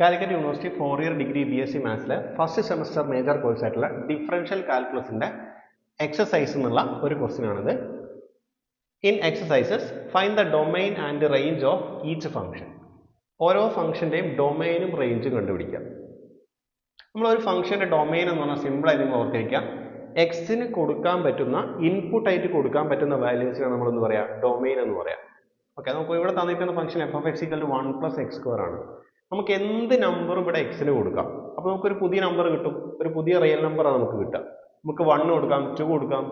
Calicut university four year degree B S C മാത്സിലെ first semester major course ആയിട്ടുള്ള differential കാൽക്കുലസിന്റെ exercise എന്നുള്ള ഒരു question ആണിത്. In exercises find the domain and range of each function ഓരോ ഫംഗ്ഷന്റെയും ഡൊമൈനും റേഞ്ചും കണ്ടുപിടിക്കാം നമ്മൾ ഒരു ഫംഗ്ഷന്റെ ഡൊമൈൻ എന്ന് പറഞ്ഞാൽ സിമ്പിൾ ആയിട്ട് നിങ്ങൾ ഓർത്തിരിക്കാം എക്സിന് കൊടുക്കാൻ പറ്റുന്ന ഇൻപുട്ടായിട്ട് കൊടുക്കാൻ പറ്റുന്ന വാല്യൂസിനാണ് നമ്മൾ എന്ന് പറയാം? ഡൊമൈൻ എന്ന് പറയാം. ഓക്കെ നമുക്ക് ഇവിടെ തന്നിരിക്കുന്ന function f f x equal one plus x square ആണ്. നമുക്ക് എന്ത് നമ്പർ ഇവിടെ എക്സിന് കൊടുക്കാം? അപ്പോൾ നമുക്കൊരു പുതിയ നമ്പർ കിട്ടും. ഒരു പുതിയ റിയൽ നമ്പറാണ് നമുക്ക് കിട്ടുക. നമുക്ക് വൺ കൊടുക്കാം ടു കൊടുക്കാം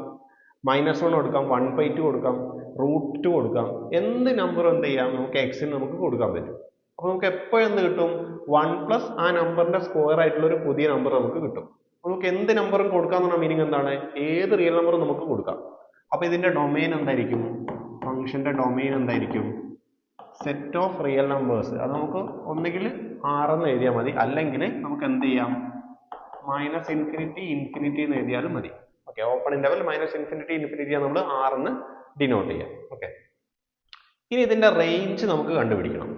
മൈനസ് വൺ കൊടുക്കാം വൺ ബൈ ടു കൊടുക്കാം റൂട്ട് ടു കൊടുക്കാം. എന്ത് നമ്പർ എന്ത് ചെയ്യാം? നമുക്ക് എക്സിന് നമുക്ക് കൊടുക്കാൻ പറ്റും. അപ്പോൾ നമുക്ക് എപ്പോഴെന്ത് കിട്ടും? വൺ പ്ലസ് ആ നമ്പറിന്റെ സ്ക്വയർ ആയിട്ടുള്ള ഒരു പുതിയ നമ്പർ നമുക്ക് കിട്ടും. നമുക്ക് എന്ത് നമ്പറും കൊടുക്കാന്നുള്ള മീനിങ് എന്താണ്? ഏത് റിയൽ നമ്പറും നമുക്ക് കൊടുക്കാം. അപ്പോൾ ഇതിന്റെ ഡൊമൈൻ എന്തായിരിക്കും? ഫംഗ്ഷന്റെ ഡൊമൈൻ എന്തായിരിക്കും? സെറ്റ് ഓഫ് റിയൽ നമ്പേഴ്സ് അത് നമുക്ക് ഒന്നുകിൽ ആറെന്ന് എഴുതിയാൽ മതി. അല്ലെങ്കിൽ നമുക്ക് എന്ത് ചെയ്യാം? മൈനസ് ഇൻഫിനിറ്റി ഇൻഫിനിറ്റി എന്ന് എഴുതിയാലും മതി. Okay open interval minus infinity infinity നമ്മൾ ആറെന്ന് ഡിനോട്ട് ചെയ്യാം. ഓക്കെ ഇനി ഇതിന്റെ റേഞ്ച് നമുക്ക് കണ്ടുപിടിക്കണം.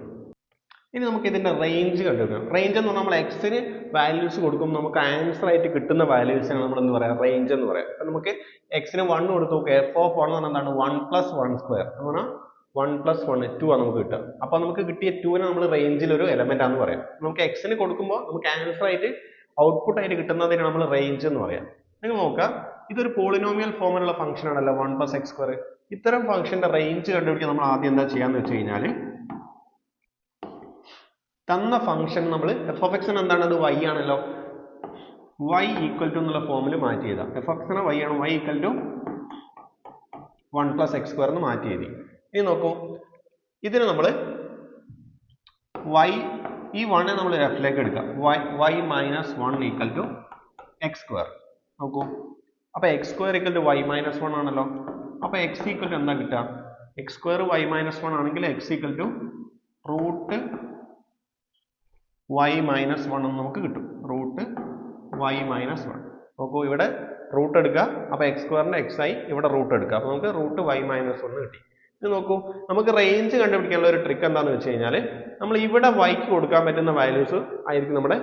ഇനി നമുക്ക് ഇതിന്റെ റേഞ്ച് കണ്ടുപിടിക്കണം. റേഞ്ച് എന്ന് പറഞ്ഞാൽ നമ്മൾ എക്സിന് വാല്യൂസ് കൊടുക്കുമ്പോൾ നമുക്ക് ആൻസർ ആയിട്ട് കിട്ടുന്ന വാല്യൂസിനാണ് നമ്മൾ എന്ന് പറയാം? റേഞ്ച് എന്ന് പറയാം. അപ്പം നമുക്ക് എക്സിന് വൺ കൊടുത്തു നോക്കുക എഫ് ഓഫ് വൺ എന്ന് പറഞ്ഞാൽ എന്താണ്? വൺ പ്ലസ് വൺ സ്ക്വയർ എന്ന് പറഞ്ഞാൽ വൺ പ്ലസ് വൺ ടു ആണ് നമുക്ക് കിട്ടുക. അപ്പോൾ നമുക്ക് കിട്ടിയ ടുവിനെ നമ്മൾ റേഞ്ചിൽ ഒരു എലമെന്റ് ആണെന്ന് പറയാം. നമുക്ക് എക്സിന് കൊടുക്കുമ്പോൾ നമുക്ക് ആൻസർ ആയിട്ട് ഔട്ട്പുട്ട് ആയിട്ട് കിട്ടുന്നതിന് നമ്മൾ റേഞ്ച് എന്ന് പറയാം. നിങ്ങൾ നോക്കുക ഇതൊരു പോളിനോമിയൽ ഫോമിലുള്ള ഫംഗ്ഷൻ ആണല്ലോ വൺ പ്ലസ് എക്സ് സ്ക്വയർ ഇത്തരം ഫംഗ്ഷന്റെ റേഞ്ച് കണ്ടുപിടിക്കാൻ നമ്മൾ ആദ്യം എന്താ ചെയ്യാന്ന് വെച്ച് കഴിഞ്ഞാൽ തന്ന ഫംഗ്ഷൻ നമ്മൾ എഫ് ഓഫ് എക്സിന് എന്താണ്? അത് വൈ ആണല്ലോ. വൈ ഈക്വൽ ടു എന്നുള്ള ഫോമിൽ മാറ്റി ചെയ്താൽ എഫ് എക്സിന് വൈ ആണ് y equal to one plus x square എന്ന് മാറ്റി എഴുതി. ഇനി നോക്കൂ. ഇതിനെ നമ്മൾ വൈ ഈ വണ്ണെ നമ്മൾ ലെഫ്റ്റിലേക്ക് എടുക്കാം. Y y minus one equal to x square നോക്കൂ. അപ്പൊ x square equal to y minus one ആണല്ലോ. അപ്പൊ എക്സ് ഈക്വൽ ടു എന്താ കിട്ടുക? X square y minus one ആണെങ്കിൽ x equal to root y minus one എന്ന് നമുക്ക് കിട്ടും. റൂട്ട് വൈ മൈനസ് വൺ നോക്കൂ ഇവിടെ റൂട്ട് എടുക്കുക. അപ്പോൾ എക്സ് സ്ക്വയറിന്റെ എക്സ് ആയി ഇവിടെ റൂട്ട് എടുക്കുക. അപ്പോൾ നമുക്ക് റൂട്ട് വൈ മൈനസ് വൺ കിട്ടി. ഇത് നോക്കൂ. നമുക്ക് റേഞ്ച് കണ്ടുപിടിക്കാനുള്ള ഒരു ട്രിക്ക് എന്താണെന്ന് വെച്ച് കഴിഞ്ഞാൽ നമ്മൾ ഇവിടെ വൈക്ക് കൊടുക്കാൻ പറ്റുന്ന വാല്യൂസ് ആയിരിക്കും നമ്മുടെ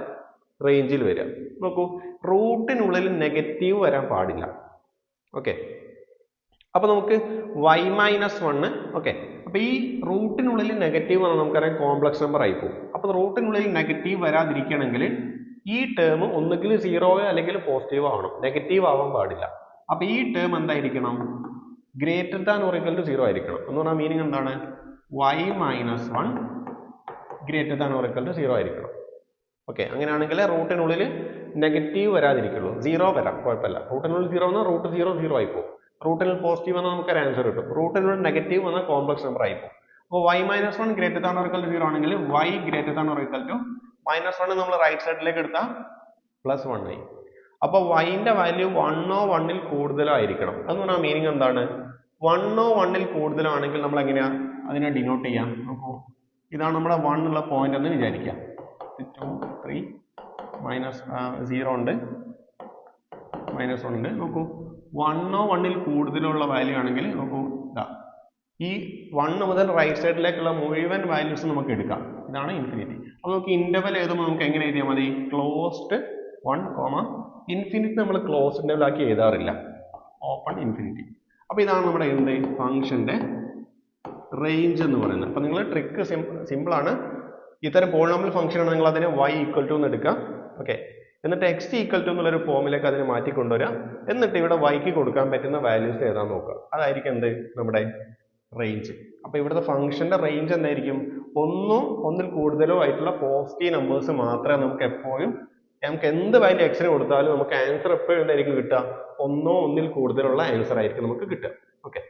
റേഞ്ചിൽ വരിക. നോക്കൂ. റൂട്ടിനുള്ളിൽ നെഗറ്റീവ് വരാൻ പാടില്ല. ഓക്കെ അപ്പൊ നമുക്ക് വൈ മൈനസ് വണ്ണ് ഓക്കെ അപ്പൊ ഈ റൂട്ടിനുള്ളിൽ നെഗറ്റീവ് വന്നാൽ നമുക്കറിയാം. കോംപ്ലക്സ് നമ്പർ ആയി പോകും. അപ്പൊ റൂട്ടിനുള്ളിൽ നെഗറ്റീവ് വരാതിരിക്കണമെങ്കിൽ ഈ ടേം ഒന്നുകിൽ സീറോ അല്ലെങ്കിൽ പോസിറ്റീവ് ആവണം. നെഗറ്റീവ് ആവാൻ പാടില്ല. അപ്പൊ ഈ ടേം എന്തായിരിക്കണം? Greater than or equal to zero ആയിരിക്കണം. എന്ന് പറഞ്ഞാൽ മീനിങ് എന്താണ്? Y minus one greater than or equal to zero ആയിരിക്കണം. ഓക്കെ അങ്ങനെയാണെങ്കിൽ റൂട്ടിനുള്ളിൽ നെഗറ്റീവ് വരാതിരിക്കുള്ളൂ. സീറോ വരാം കുഴപ്പമില്ല. റൂട്ടിനുള്ളിൽ സീറോ എന്നാൽ റൂട്ട് സീറോ സീറോ ആയി പോകും റൂട്ടിൽ പോസിറ്റീവ് വന്നാൽ നമുക്ക് ആൻസർ കിട്ടും. റൂട്ടിനുള്ളിൽ നെഗറ്റീവ് വന്നാൽ കോംപ്ലക്സ് നമ്പർ ആയി പോകും അപ്പോൾ y minus one greater than or equal to zero ആണെങ്കിൽ y greater than or equal to minus one നമ്മൾ റൈറ്റ് സൈഡിലേക്ക് എടുത്താൽ പ്ലസ് വൺ ആയി. അപ്പോൾ വൈന്റെ വാല്യൂ വണ്ണോ വണ്ണിൽ കൂടുതലോ ആയിരിക്കണം എന്ന് പറഞ്ഞാൽ മീനിങ് എന്താണ്? വണ്ണോ വണ്ണിൽ കൂടുതലാണെങ്കിൽ നമ്മൾ എങ്ങനെയാ? അതിനെ ഡിനോട്ട് ചെയ്യാം. നോക്കൂ. ഇതാണ് നമ്മുടെ വൺ ഉള്ള പോയിന്റ് എന്ന് വിചാരിക്കാം ടു ത്രീ മൈനസ് സീറോ ഉണ്ട്. മൈനസ് ഉണ്ട്. നോക്കൂ. വണ്ണോ വണ്ണിൽ കൂടുതലുള്ള വാല്യൂ ആണെങ്കിൽ നോക്കൂ ഇതാ ഈ വൺ മുതൽ റൈറ്റ് സൈഡിലേക്കുള്ള മുഴുവൻ വാല്യൂസ് നമുക്ക് എടുക്കാം. ഇതാണ് ഇൻഫിനിറ്റി അപ്പോൾ നമുക്ക് ഇന്റർവൽ എഴുതുമ്പോൾ നമുക്ക് എങ്ങനെ എഴുതിയാൽ മതി? ക്ലോസ്ഡ് വൺ കോമ ഇൻഫിനിറ്റി നമ്മൾ ക്ലോസ് ഇന്റർവൽ ആക്കി എഴുതാറില്ല. ഓപ്പൺ ഇൻഫിനിറ്റി അപ്പോൾ ഇതാണ് നമ്മുടെ എന്ത്? ഫംഗ്ഷന്റെ റേഞ്ച് എന്ന് പറയുന്നത്. അപ്പോൾ നിങ്ങൾ ട്രിക്ക് സിമ്പിൾ ആണ്. ഇത്തരം പോളിനോമിയൽ ഫംഗ്ഷൻ ആണ് നിങ്ങൾ അതിനെ വൈ ഈക്വൽ ടു എന്ന് എടുക്കുക ഓക്കെ എന്നിട്ട് എക്സ് ഈക്വൽ ടു എന്നുള്ളൊരു ഫോമിലേക്ക് അതിനെ മാറ്റി കൊണ്ടുവരിക എന്നിട്ട് ഇവിടെ വൈക്ക് കൊടുക്കാൻ പറ്റുന്ന വാല്യൂസ് ഏതാ നോക്കുക അതായിരിക്കും എന്ത്? നമ്മുടെ റേഞ്ച് അപ്പോൾ ഇവിടുത്തെ ഫംഗ്ഷന്റെ റേഞ്ച് എന്തായിരിക്കും? ഒന്നോ ഒന്നിൽ കൂടുതലോ ആയിട്ടുള്ള പോസിറ്റീവ് നമ്പേഴ്സ് മാത്രമേ നമുക്ക് എപ്പോഴും നമുക്ക് എന്ത് വാല്യൂ എക്സിന് കൊടുത്താലും നമുക്ക് ആൻസർ എപ്പോഴും എന്തായിരിക്കും കിട്ടുക? ഒന്നോ ഒന്നിൽ കൂടുതലുള്ള ആൻസർ ആയിരിക്കും നമുക്ക് കിട്ടുക. ഓക്കെ